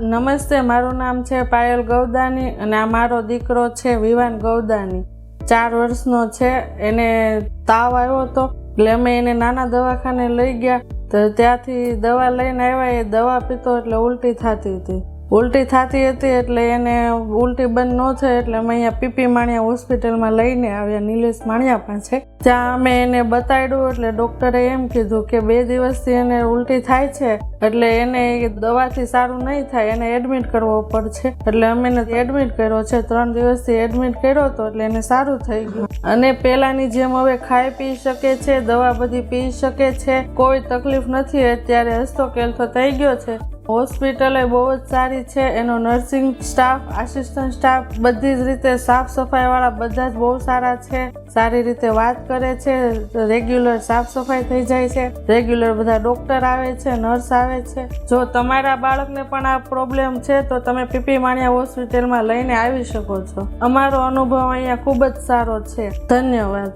નમસ્તે, મારું નામ છે પાયલ ગૌદાની અને આ મારો દીકરો છે વિવાન ગૌદાની. ચાર વર્ષનો છે, એને તાવ આવ્યો હતો. એટલે અમે એને નાના દવાખાને લઈ ગયા. તો ત્યાંથી દવા લઈને આવ્યા. એ દવા પીતો એટલે ઉલટી થતી હતી. ઉલટી થતી હતી એટલે એને ઉલટી બંધ ન થઈ એટલે અમે અહીંયા પીપી માણિયા હોસ્પિટલમાં લઈને આવ્યા. નિલેશ માણિયા પાસે ત્યાં અમે એને બતાડ્યું એટલે ડૉક્ટરે એમ કીધું કે બે દિવસથી એને ઉલટી થાય છે એટલે એને દવાથી સારું નહીં થાય, એને એડમિટ કરવો પડશે એટલે અમે એને એડમિટ કર્યો છે. ત્રણ દિવસથી એડમિટ કર્યો હતો એટલે એને સારું થઈ ગયું. અને પહેલાંની જેમ હવે ખાઈ પી શકે છે, દવા બધી પી શકે છે. કોઈ તકલીફ નથી. અત્યારે હસતો કેલતો થઈ ગયો છે. હોસ્પિટલ એ બહુ જ સારી છે. એનો નર્સિંગ સ્ટાફ આસિસ્ટન્ટ સ્ટાફ બધી જ રીતે સાફ સફાઈવાળા બધા જ બહુ સારા છે. સારી રીતે વાત કરે છે. રેગ્યુલર સાફ સફાઈ થઈ જાય છે. રેગ્યુલર બધા ડોક્ટર આવે છે નર્સ આવે છે. જો તમારા બાળકને પણ આ પ્રોબ્લેમ છે, તો તમે પીપી માણિયા હોસ્પિટલમાં લઈને આવી શકો છો. અમારો અનુભવ અહીંયા ખૂબ જ સારો છે. ધન્યવાદ.